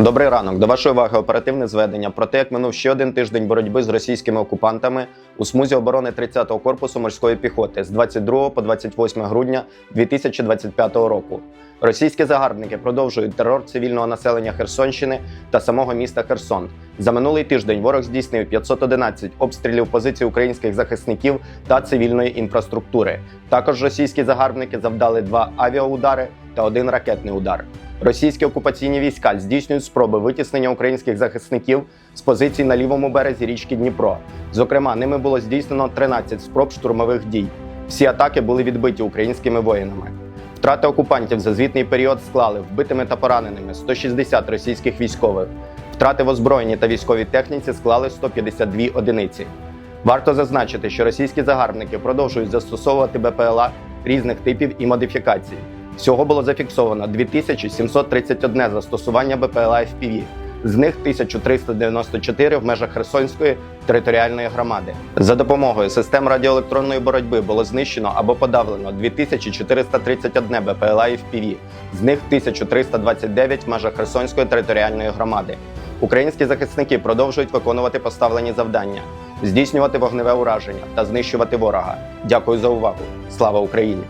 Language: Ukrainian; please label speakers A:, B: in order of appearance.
A: Добрий ранок. До вашої уваги оперативне зведення про те, як минув ще один тиждень боротьби з російськими окупантами у смузі оборони 30-го корпусу морської піхоти з 22 по 28 грудня 2025 року. Російські загарбники продовжують терор цивільного населення Херсонщини та самого міста Херсон. За минулий тиждень ворог здійснив 511 обстрілів позицій українських захисників та цивільної інфраструктури. Також російські загарбники завдали два авіаудари та один ракетний удар. Російські окупаційні війська здійснюють спроби витіснення українських захисників з позицій на лівому березі річки Дніпро. Зокрема, ними було здійснено 13 спроб штурмових дій. Всі атаки були відбиті українськими воїнами. Втрати окупантів за звітний період склали вбитими та пораненими 160 російських військових. Втрати в озброєнні та військовій техніці склали 152 одиниці. Варто зазначити, що російські загарбники продовжують застосовувати БПЛА різних типів і модифікацій. Всього було зафіксовано 2731 застосування БПЛА FPV, з них 1394 в межах Херсонської територіальної громади. За допомогою систем радіоелектронної боротьби було знищено або подавлено 2431 БПЛА FPV, з них 1329 в межах Херсонської територіальної громади. Українські захисники продовжують виконувати поставлені завдання, здійснювати вогневе ураження та знищувати ворога. Дякую за увагу. Слава Україні!